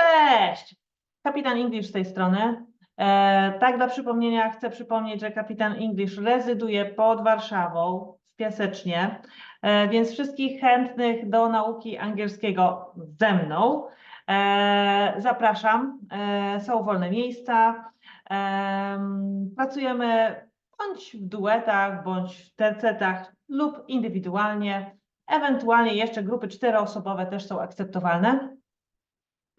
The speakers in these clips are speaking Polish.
Cześć! Kapitan English z tej strony. E, tak dla przypomnienia chcę przypomnieć, że kapitan English rezyduje pod Warszawą w Piasecznie, e, więc wszystkich chętnych do nauki angielskiego ze mną e, zapraszam. E, są wolne miejsca. Em, pracujemy bądź w duetach, bądź w tercetach lub indywidualnie. Ewentualnie jeszcze grupy czteroosobowe też są akceptowalne.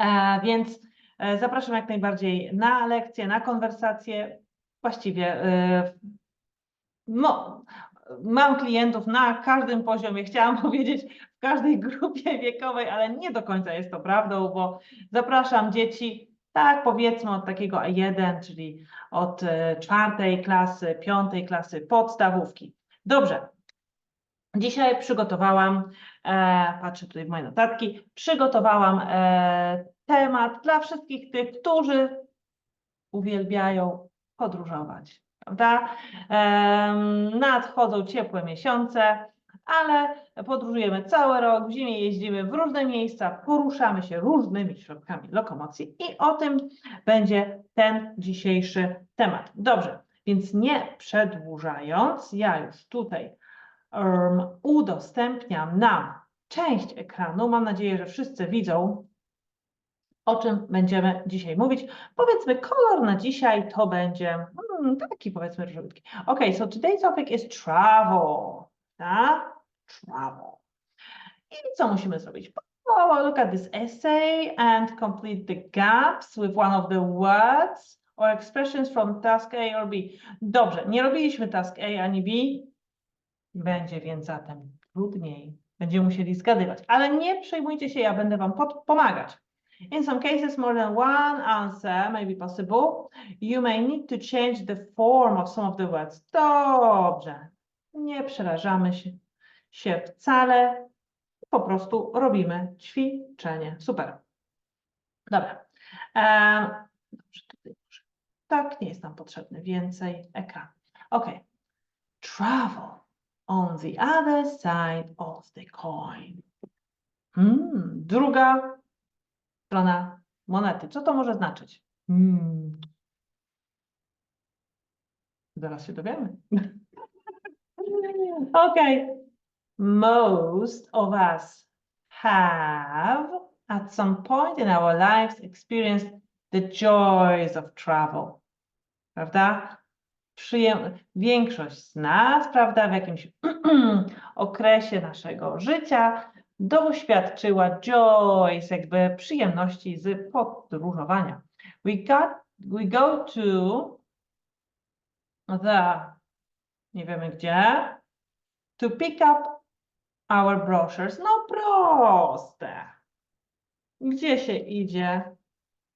E, Więc e, zapraszam jak najbardziej na lekcje, na konwersacje. Właściwie e, mo, mam klientów na każdym poziomie, chciałam powiedzieć w każdej grupie wiekowej, ale nie do końca jest to prawdą, bo zapraszam dzieci, tak powiedzmy od takiego A1, czyli od czwartej klasy, piątej klasy podstawówki. Dobrze. Dzisiaj przygotowałam, e, patrzę tutaj w moje notatki, przygotowałam e, temat dla wszystkich tych, którzy uwielbiają podróżować, prawda? Nadchodzą ciepłe miesiące, ale podróżujemy cały rok, w zimie jeździmy w różne miejsca, poruszamy się różnymi środkami lokomocji i o tym będzie ten dzisiejszy temat. Dobrze, więc nie przedłużając, ja już tutaj em, udostępniam nam część ekranu. Mam nadzieję, że wszyscy widzą, o czym będziemy dzisiaj mówić. Powiedzmy, kolor na dzisiaj to będzie hmm, taki, powiedzmy, różowy. Ok, so today's topic is travel. Tak? Travel. I co musimy zrobić? Oh, look at this essay and complete the gaps with one of the words or expressions from task A or B. Dobrze, nie robiliśmy task A ani B. Będzie więc zatem trudniej. Będziemy musieli zgadywać, ale nie przejmujcie się, ja będę Wam pomagać. In some cases, more than one answer may be possible. You may need to change the form of some of the words. Dobrze, nie przerażamy się, się wcale. Po prostu robimy ćwiczenie. Super. Dobra. Dobrze. Tak, nie jest nam potrzebny więcej ekran. OK. Travel on the other side of the coin. Hmm, druga strona monety. Co to może znaczyć? Hmm. Zaraz się dowiemy. Okay. Most of us have at some point in our lives experienced the joys of travel. Prawda? Przyjem... Większość z nas, prawda, w jakimś okresie naszego życia doświadczyła joys, jakby przyjemności z podróżowania. We got, we go to the, nie wiemy gdzie, to pick up our brochures. No proste. Gdzie się idzie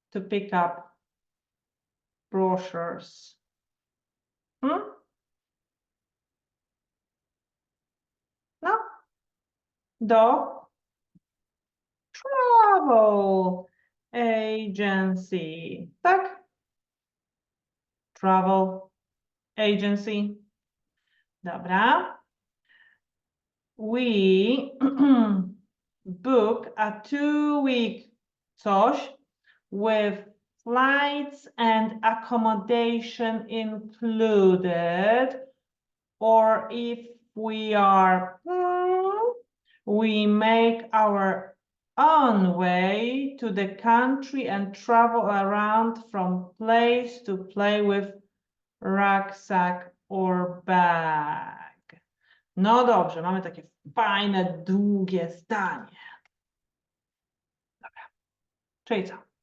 to pick up brochures? Hmm? No, do travel agency, tak? Travel agency. Dobra. We book a two-week coś with flights and accommodation included, or if we are, hmm, we make our own way to the country and travel around from place to play with rucksack or bag. No dobrze, mamy takie fajne, długie zdanie. Dobra. Czyli co?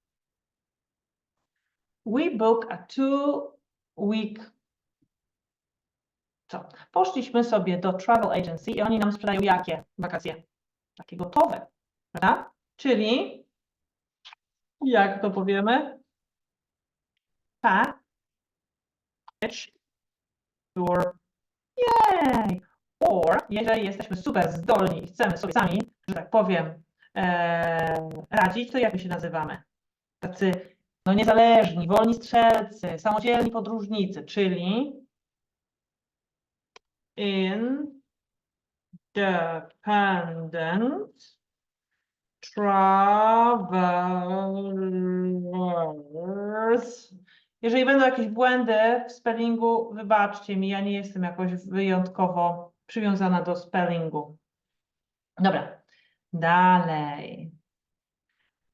We book a two-week co? Poszliśmy sobie do travel agency i oni nam sprzedają jakie wakacje? Takie gotowe, prawda? Czyli jak to powiemy? Package tour. Jej! Or, jeżeli jesteśmy super zdolni i chcemy sobie sami, że tak powiem, e, radzić, to jak my się nazywamy? Tacy no niezależni, wolni strzelcy, samodzielni podróżnicy, czyli independent travelers. Jeżeli będą jakieś błędy w spellingu, wybaczcie mi, ja nie jestem jakoś wyjątkowo przywiązana do spellingu. Dobra, dalej.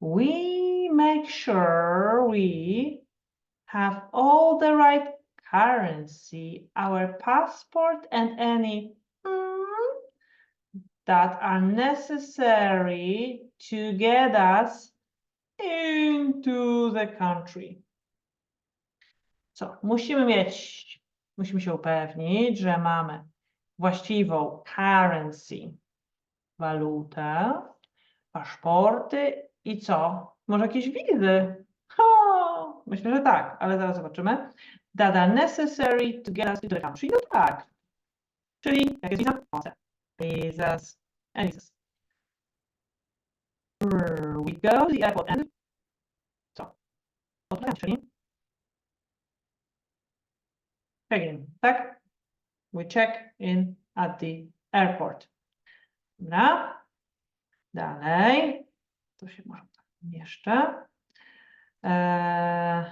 We make sure we have all the right currency, our passport and any mm, that are necessary to get us into the country. Co? Musimy mieć, musimy się upewnić, że mamy właściwą currency, walutę, paszporty i co? Może jakieś wizy? Ha, myślę, że tak, ale zaraz zobaczymy. That are necessary to get us to the country. No tak. Czyli jak jest wiza? Visas. Here we go, the airport and co? Odprawiam, czyli check in, tak? We check in at the airport. Dobra. Dalej. To się może jeszcze. Eee,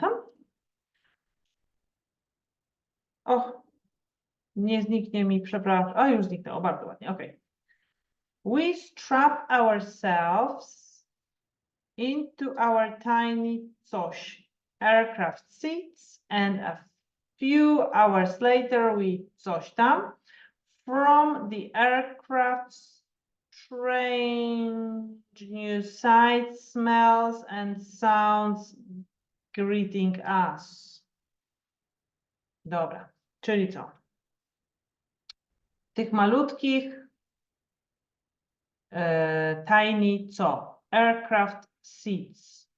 Och, nie zniknie mi, przepraszam. A już zniknęło, bardzo ładnie, ok. We strap ourselves into our tiny coś, aircraft seats and a few hours later we coś tam from the aircraft strange new sights, smells and sounds greeting us. Dobra, czyli co? Tych malutkich e, tiny co? Aircraft seats.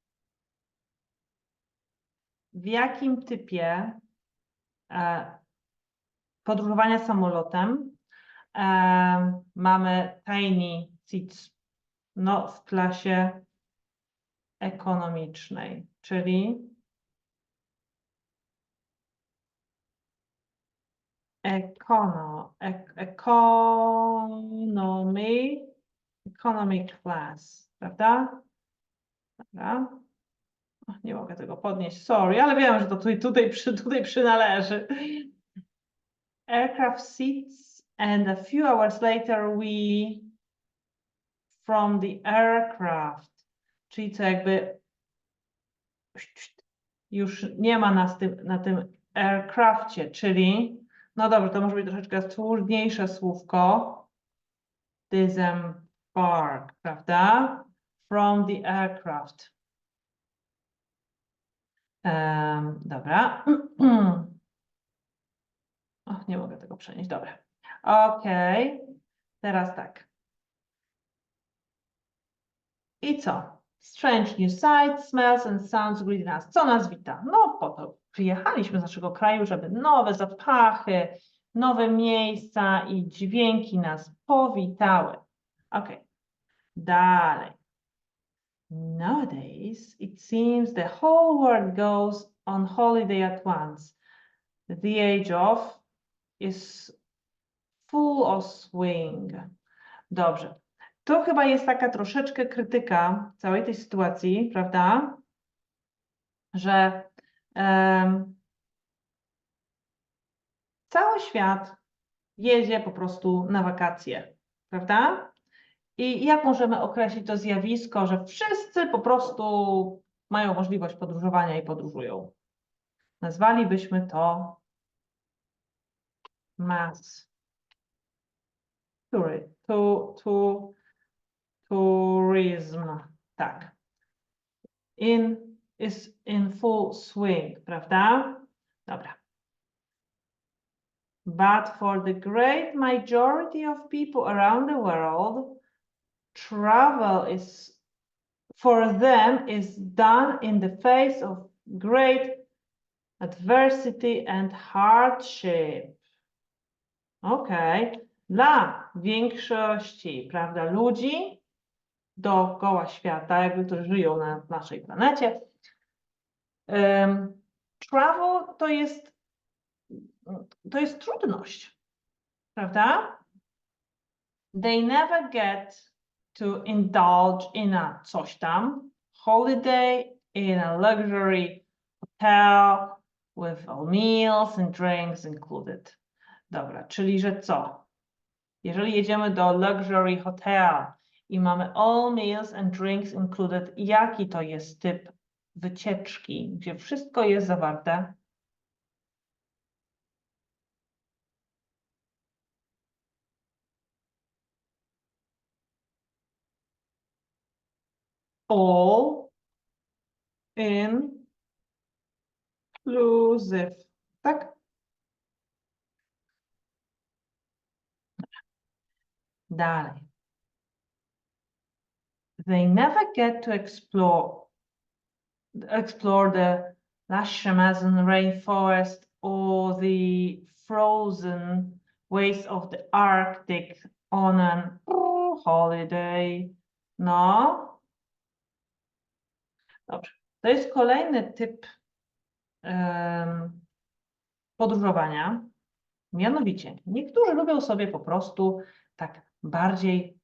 W jakim typie e, podróżowania samolotem mamy tiny seats? No, w klasie ekonomicznej, czyli econo, ec- economy, economic class, prawda? Dobra. Nie mogę tego podnieść, sorry, ale wiem, że to tutaj, tutaj, przy, tutaj przynależy. Aircraft seats and a few hours later we from the aircraft, czyli co jakby już nie ma nas tym, na tym aircrafcie, czyli no dobrze, to może być troszeczkę trudniejsze słówko. Disembark, prawda? From the aircraft. Em, dobra. Och, nie mogę tego przenieść. Dobra. Okej. Teraz tak. I co? Strange new sights, smells and sounds greet nas. Co nas wita? No po to przyjechaliśmy z naszego kraju, żeby nowe zapachy, nowe miejsca i dźwięki nas powitały. Ok. Dalej. Nowadays, it seems the whole world goes on holiday at once. The age of is full of swing. Dobrze. To chyba jest taka troszeczkę krytyka całej tej sytuacji, prawda? Że em, cały świat jedzie po prostu na wakacje, prawda? I jak możemy określić to zjawisko, że wszyscy po prostu mają możliwość podróżowania i podróżują? Nazwalibyśmy to mass toury, tu, tu, tourism, tak. In, is in full swing, prawda? Dobra. But for the great majority of people around the world, travel is for them is done in the face of great adversity and hardship. Okej. Dla większości, prawda, ludzi dookoła świata, jakby którzy żyją na naszej planecie, em, travel to jest to jest trudność, prawda? They never get to indulge in a coś tam, holiday, in a luxury hotel, with all meals and drinks included. Dobra, czyli że co? Jeżeli jedziemy do luxury hotel i mamy all meals and drinks included, jaki to jest typ wycieczki, gdzie wszystko jest zawarte? All inclusive, tak? Dalej. They never get to explore explore the lush Amazon rainforest or the frozen wastes of the Arctic on an holiday. No. Dobrze. To jest kolejny typ em, podróżowania. Mianowicie, niektórzy lubią sobie po prostu tak bardziej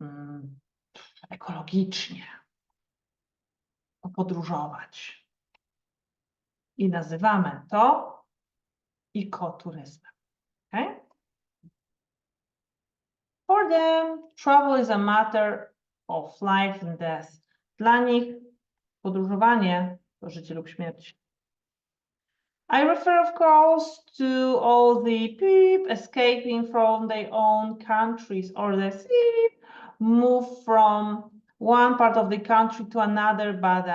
mm, ekologicznie podróżować. I nazywamy to ekoturyzmem. Okay? For them, travel is a matter of life and death. Dla nich podróżowanie to życie lub śmierć. I refer, of course, to all the people escaping from their own countries or the sea, move from one part of the country to another but,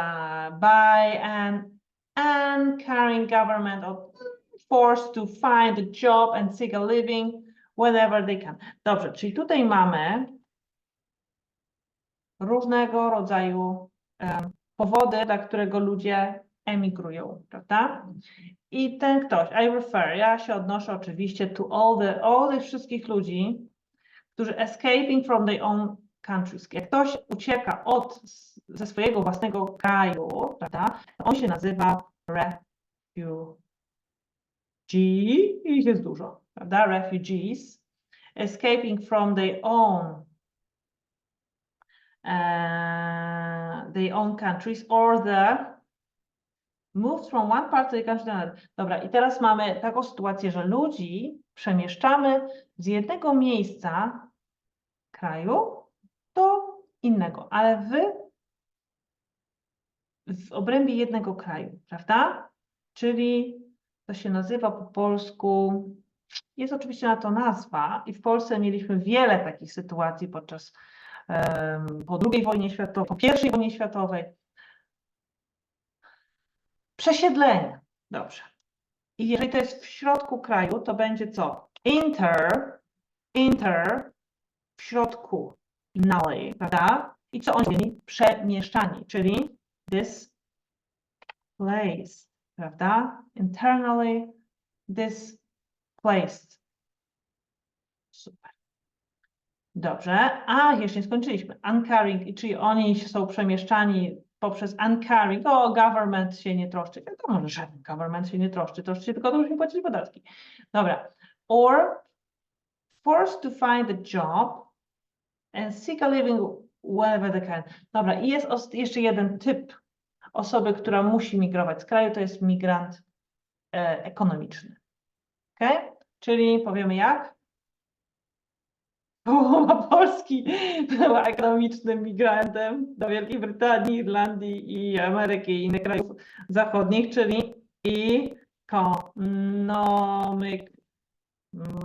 by an uncaring government of forced to find a job and seek a living whenever they can. Dobrze, czyli tutaj mamy różnego rodzaju em, powody, dla którego ludzie emigrują, prawda? I ten ktoś, I refer, ja się odnoszę oczywiście to all the, all tych wszystkich ludzi, którzy escaping from their own countries. Jak ktoś ucieka od, ze swojego własnego kraju, prawda, on się nazywa refugee. Ich jest dużo, prawda? Refugees. Escaping from their own uh, their own countries or the moved from one part of the to another. Dobra, i teraz mamy taką sytuację, że ludzi przemieszczamy z jednego miejsca kraju do innego, ale wy w obrębie jednego kraju, prawda? Czyli to się nazywa po polsku, jest oczywiście na to nazwa i w Polsce mieliśmy wiele takich sytuacji podczas po II wojnie światowej, po I wojnie światowej. Przesiedlenie. Dobrze. I jeżeli to jest w środku kraju, to będzie co? Inter, inter, w środku, inali, prawda? I co oni mieli? Przemieszczani, czyli this place, prawda? Internally displaced. Super. Dobrze. A, jeszcze nie skończyliśmy. Uncaring, czyli oni są przemieszczani poprzez uncaring. O, government się nie troszczy. Wiadomo, że żaden government się nie troszczy. Troszczy się tylko to, żeby płacić podatki. Dobra. Or forced to find a job and seek a living wherever they can. Dobra, i jest jeszcze jeden typ osoby, która musi migrować z kraju, to jest migrant e, ekonomiczny. Ok? Czyli powiemy jak? Połowa Polski była ekonomicznym migrantem do Wielkiej Brytanii, Irlandii i Ameryki i innych krajów zachodnich, czyli economic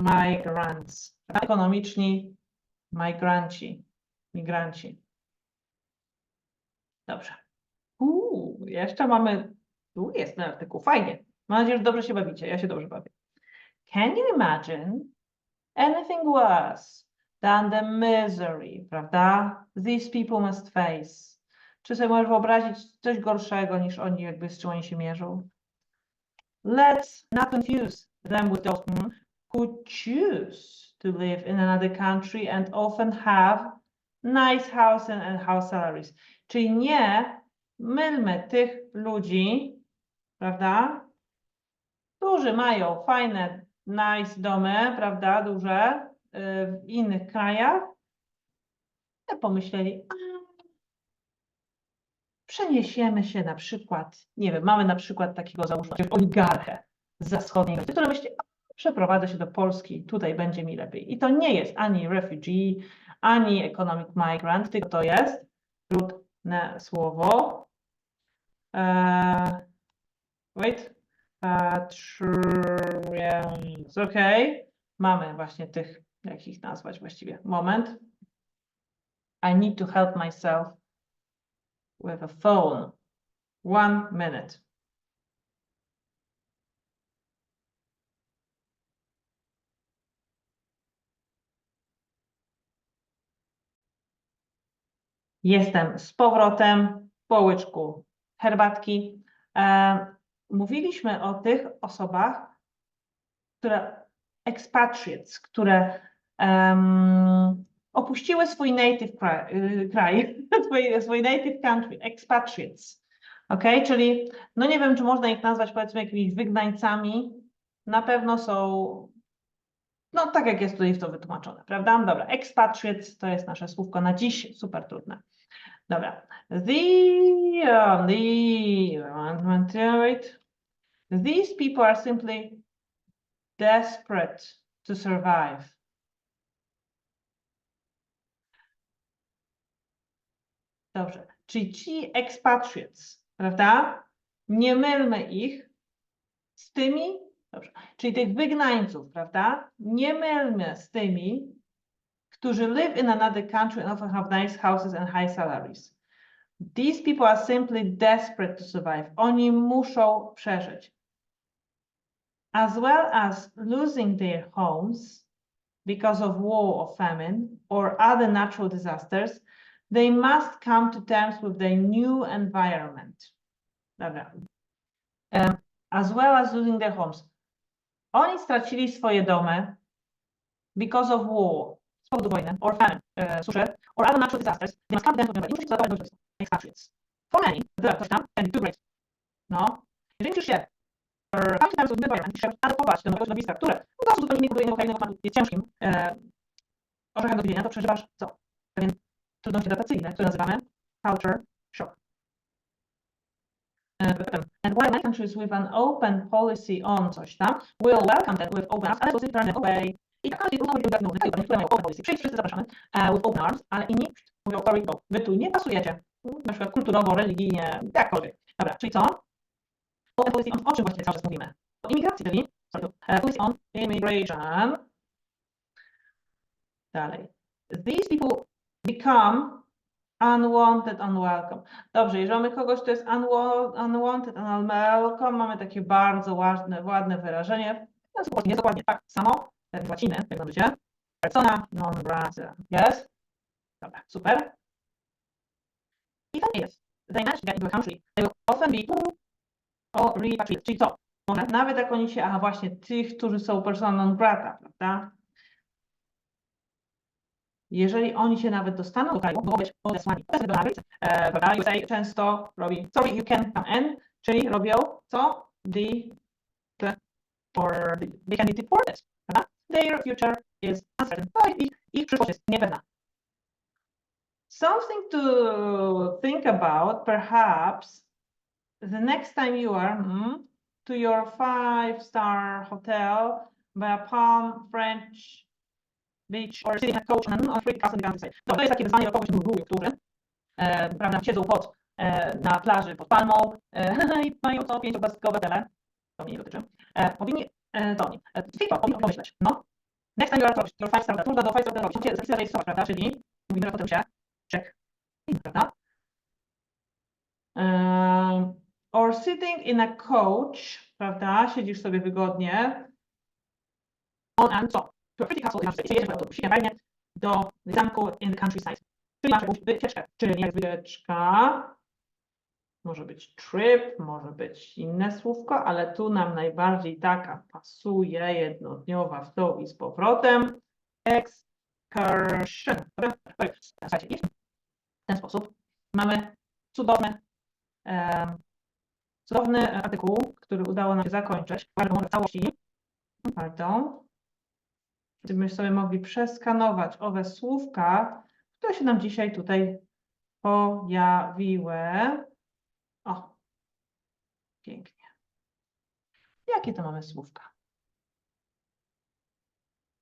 migrants. Ekonomiczni migranci, migranci. Dobrze. Uuu, jeszcze mamy, tu jest ten artykuł, fajnie. Mam nadzieję, że dobrze się bawicie, ja się dobrze bawię. Can you imagine anything worse than the misery, prawda? These people must face. Czy sobie możesz wyobrazić coś gorszego niż oni, jakby z czym oni się mierzą? Let's not confuse them with those who choose to live in another country and often have nice house and, and house salaries. Czyli nie mylmy tych ludzi, prawda? Którzy mają fajne, nice domy, prawda, duże w innych krajach. I pomyśleli, a, przeniesiemy się na przykład, nie wiem, mamy na przykład takiego załóżmy oligarchę z zachodniej Europy, który myśli, "O, przeprowadzę się do Polski, tutaj będzie mi lepiej. I to nie jest ani refugee, ani economic migrant, tylko to jest trudne słowo. Eee, wait. Patriots. OK. Mamy właśnie tych, jak ich nazwać właściwie. Moment. I need to help myself with a phone. One minute. Jestem z powrotem po łyczku herbatki. E, mówiliśmy o tych osobach, które expatriates, które em, opuściły swój native kraj, y, kraj swój, native country, expatriates. Ok, czyli no nie wiem, czy można ich nazwać powiedzmy jakimiś wygnańcami. Na pewno są, no tak jak jest tutaj w to wytłumaczone, prawda? Dobra, expatriates to jest nasze słówko na dziś, super trudne. Dobra, the, um, the. These people are simply desperate to survive. Dobrze, czyli ci expatriates, prawda? Nie mylmy ich z tymi, dobrze, czyli tych wygnańców, prawda? Nie mylmy z tymi, którzy live in another country and often have nice houses and high salaries. These people are simply desperate to survive. Oni muszą przeżyć. As well as losing their homes because of war or famine or other natural disasters, they must come to terms with their new environment. Um, as well as losing their homes. Oni stracili swoje domy because of war, z powodu wojny, or famine, e, suszy, or other natural disasters. They must come to terms with their new environment. Expatriates. For many, the coś tam, can be too great. No. Musisz się come to terms with environment, się adaptować do nowego środowiska, które w sposób zupełnie inny, buduje innego kraju, jest ciężkim e, orzechem do widzenia, to przeżywasz co? Pewien trudności adaptacyjne, które nazywamy culture shock. E, And while many countries with an open policy on coś tam will welcome them with open arms, ale sposób them away. I tak każdy próbuje wybrać nowy kraj, które mają open policy. Przyjdź, wszyscy zapraszamy uh, with open arms, ale inni mówią, sorry, go, wy tu nie pasujecie. Na przykład kulturowo, religijnie, jakkolwiek. Dobra, czyli co? Open policy on, o czym właściwie cały czas mówimy? O imigracji, czyli sorry, uh, policy on immigration. Dalej. These people become unwanted, unwelcome. Dobrze, jeżeli mamy kogoś, kto jest unwa- unwanted, unwelcome, mamy takie bardzo ładne, ładne wyrażenie. Nie jest dokładnie tak samo, jak łaciny, jak będziecie. Persona non grata. Jest? Dobra, super. I tak jest. They to get into a country. They will often be or repatriated. Czyli co? Nawet jak oni się, aha właśnie, tych, którzy są persona non grata, prawda? Jeżeli oni się nawet dostaną do kraju, mogą być odesłani. To często robi, sorry, you can come in, czyli robią co? The, or the, they can be deported. Prawda? Their future is uncertain. No, ich, ich przyszłość jest niepewna. Something to think about, perhaps, the next time you are hmm, to your five-star hotel by a Palm French beach or sitting at coach on on free castle in the countryside. To, jest takie wyzwanie dla kogoś guru, którzy e, prawda, siedzą pod, e, na plaży pod palmą e, i mają co pięciogwiazdkowe tele. To mnie nie dotyczy. E, powinni, e, to oni, e, FIFA pomyśleć, no. Next time you are to your five star, trudno do five star robić, musicie zapisać zarejestrować, prawda, czyli mówimy, że potem się check prawda. E, or sitting in a coach, prawda, siedzisz sobie wygodnie on and co? Pretty castle in fajnie do zamku in the countryside. Czyli masz jakąś wycieczkę, czyli jak wycieczka, może być trip, może być inne słówko, ale tu nam najbardziej taka pasuje, jednodniowa w to i z powrotem. Excursion. Słuchajcie, w ten sposób mamy cudowny, em, cudowny artykuł, który udało nam się zakończyć. Bardzo w całości. Pardon gdybyśmy sobie mogli przeskanować owe słówka, które się nam dzisiaj tutaj pojawiły. O, pięknie. Jakie to mamy słówka?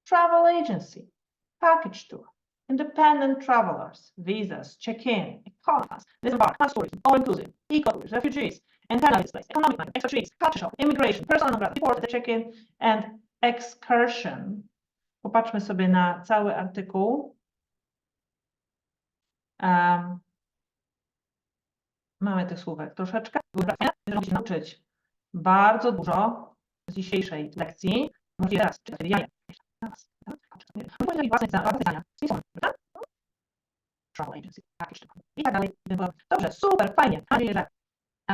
Travel agency, package tour, independent travelers, visas, check-in, economy, disembark, mass tourism, all-inclusive, eco-tours, refugees, internal displays, economic migrants, extra trees, culture shock, immigration, personal non report, check-in and excursion. Popatrzmy sobie na cały artykuł. Em, mamy tych słówek troszeczkę. Się nauczyć bardzo dużo z dzisiejszej lekcji. Możecie teraz czytać ja nie. Teraz, teraz. Możecie mieć własne zdania, własne zdania. z tej strony, prawda? Travel agency, package tour i tak dalej. Dobrze, super, fajnie. Mam nadzieję, że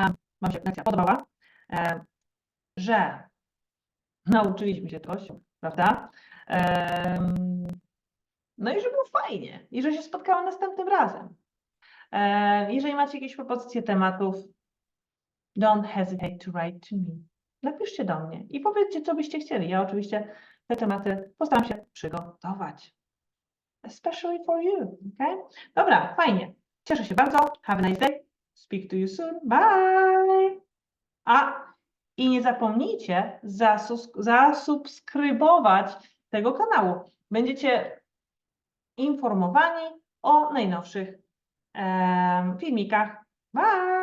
um, Wam się lekcja podobała, że nauczyliśmy się coś, prawda? No i że było fajnie i że się spotkamy następnym razem. Jeżeli macie jakieś propozycje tematów, don't hesitate to write to me. Napiszcie do mnie i powiedzcie, co byście chcieli. Ja oczywiście te tematy postaram się przygotować. Especially for you, okay? Dobra, fajnie. Cieszę się bardzo. Have a nice day. Speak to you soon. Bye. A i nie zapomnijcie zasubskrybować tego kanału. Będziecie informowani o najnowszych em, filmikach. Bye!